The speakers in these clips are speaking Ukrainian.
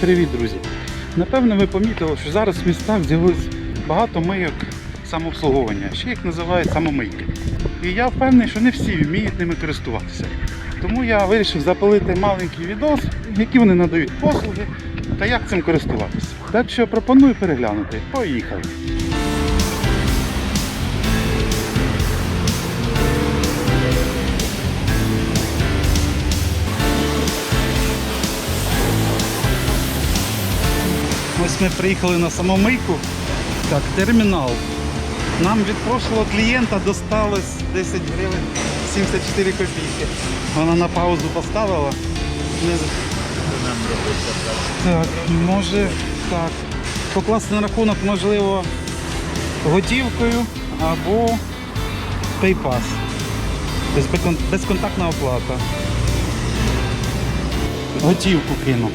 Привіт, друзі! Напевно, ви помітили, що зараз в містах з'явилось багато мийок самообслуговування, ще їх називають самомийки. І я впевнений, що не всі вміють ними користуватися. Тому я вирішив запалити маленький відос, які вони надають послуги та як цим користуватися. Так що пропоную переглянути. Поїхали! Ось ми приїхали на самомийку. Так, термінал. Нам від прошлого клієнта досталось 10 гривень 74 копійки. Вона на паузу поставила. Не... Так, може так. Покласти на рахунок, можливо, готівкою або PayPass. Безконтактна оплата. Готівку кину.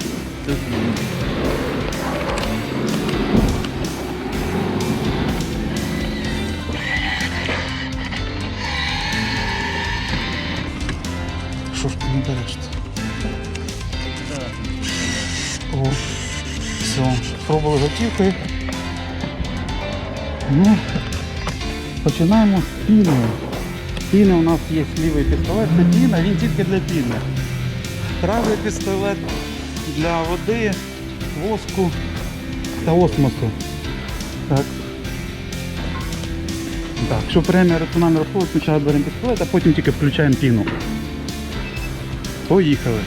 О, все, пробували готівкою. Ну, починаємо з піни. Піни у нас є лівий пістолет, це піна, він тільки для піни. Правий пістолет для води, воску та осмосу. Так. Так, якщо премія раціональний розход, спочатку беремо пістолет, а потім тільки включаємо піну. Поїхали.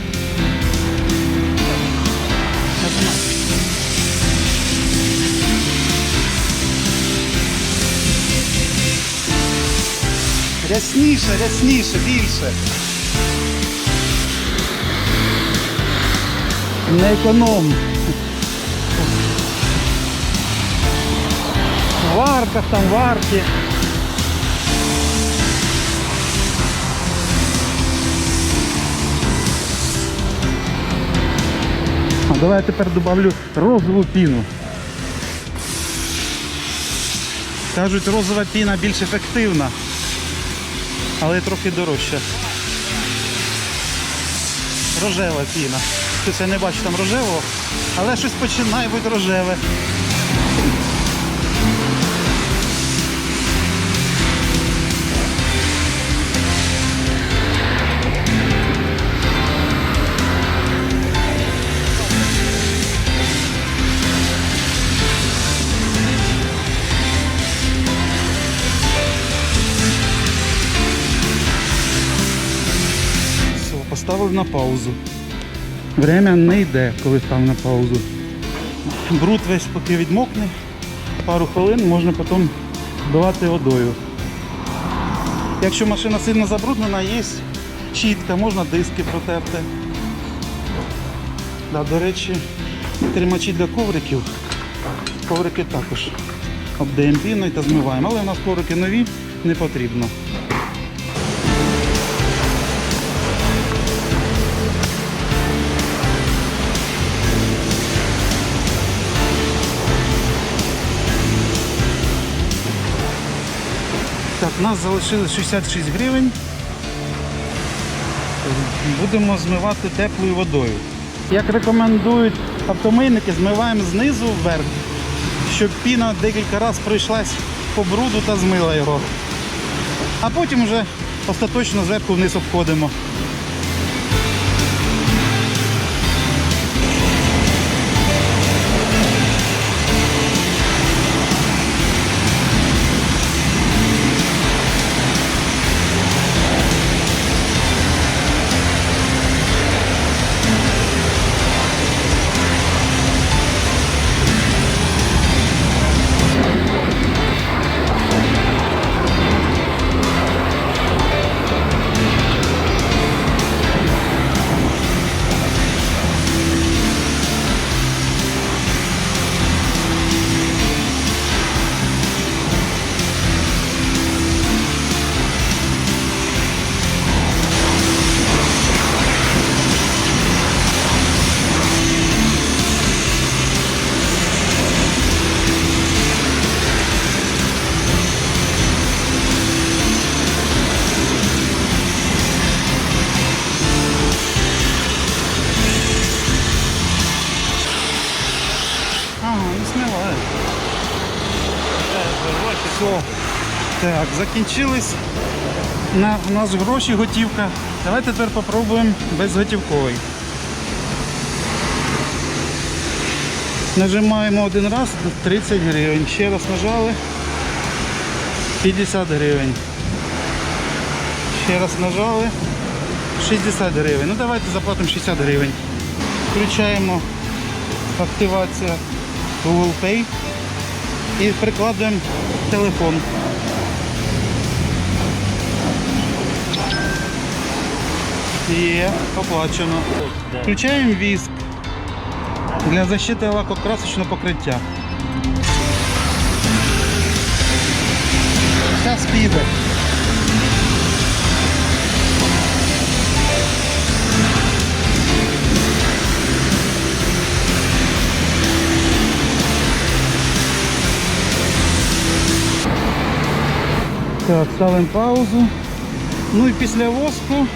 Рясніше, рясніше, більше. Не економ. В варках там варки. А давай я тепер добавлю розову піну. Кажуть, розова піна більш ефективна, але трохи дорожча. Рожева піна. Щось я не бачу там рожевого, але щось починає бути рожеве. Все, поставив на паузу. Время не йде, коли став на паузу. Бруд весь поки відмокне, пару хвилин можна потім збивати водою. Якщо машина сильно забруднена, є щітка, можна диски протерти. Да, до речі, тримачі для ковриків. Коврики також обдаємо піною та змиваємо, але у нас коврики нові, не потрібно. У нас залишилось 66 гривень. Будемо змивати теплою водою. Як рекомендують автомийники, змиваємо знизу вверх, щоб піна декілька разів пройшлась по бруду та змила його. А потім вже остаточно зверху вниз обходимо. Так, закінчились на у нас гроші готівка. Давайте тепер попробуємо безготівковий. Нажимаємо один раз 30 гривень. Ще раз нажали 50 гривень. Ще раз нажали 60 гривень. Ну давайте заплатимо 60 гривень. Включаємо активація Google Pay і прикладуємо телефон. Є, оплачено. Включаємо віск для защити лакокрасочного покриття. Зараз піде. Так, ставимо паузу. Ну і після воску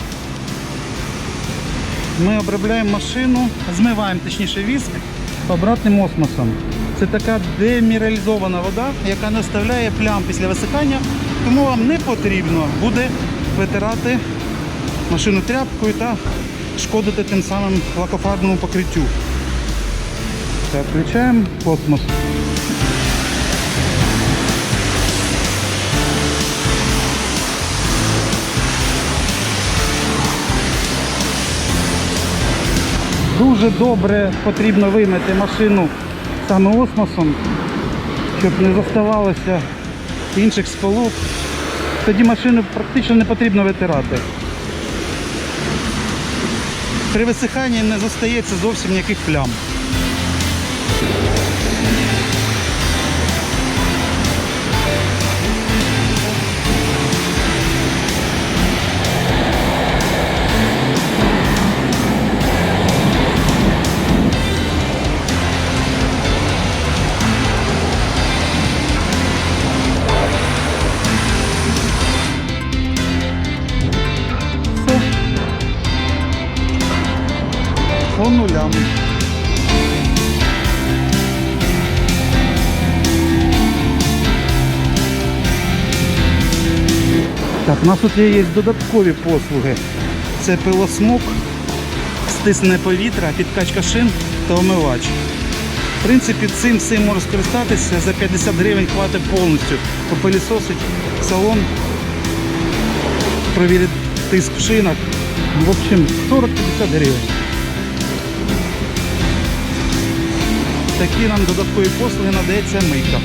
ми обробляємо машину, змиваємо точніше віск обратним осмосом. Це така деміралізована вода, яка не оставляє плям після висихання, тому вам не потрібно буде витирати машину тряпкою та шкодити тим самим лакофарбному покриттю. Так, включаємо космос. Дуже добре потрібно вимити машину саме осмосом, щоб не заставалося інших сполук. Тоді машину практично не потрібно витирати. При висиханні не зостається зовсім ніяких плям. По нулям. Так, у нас тут є, додаткові послуги. Це пилосмок, стисне повітря, підкачка шин та омивач. В принципі, цим всім можна скористатися. За 50 гривень хватить повністю попилісосить салон, провірити тиск в шинах. В общем, 40-50 гривень. Такі нам додаткові послуги надається мийка.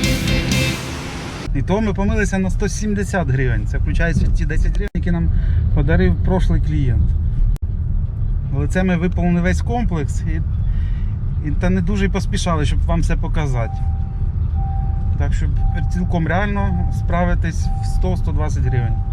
І то ми помилися на 170 гривень. Це включається ті 10 гривень, які нам подарив прошлий клієнт. Але це ми виповнили весь комплекс і, і та не дуже поспішали, щоб вам все показати. Так що цілком реально справитись в 100-120 гривень.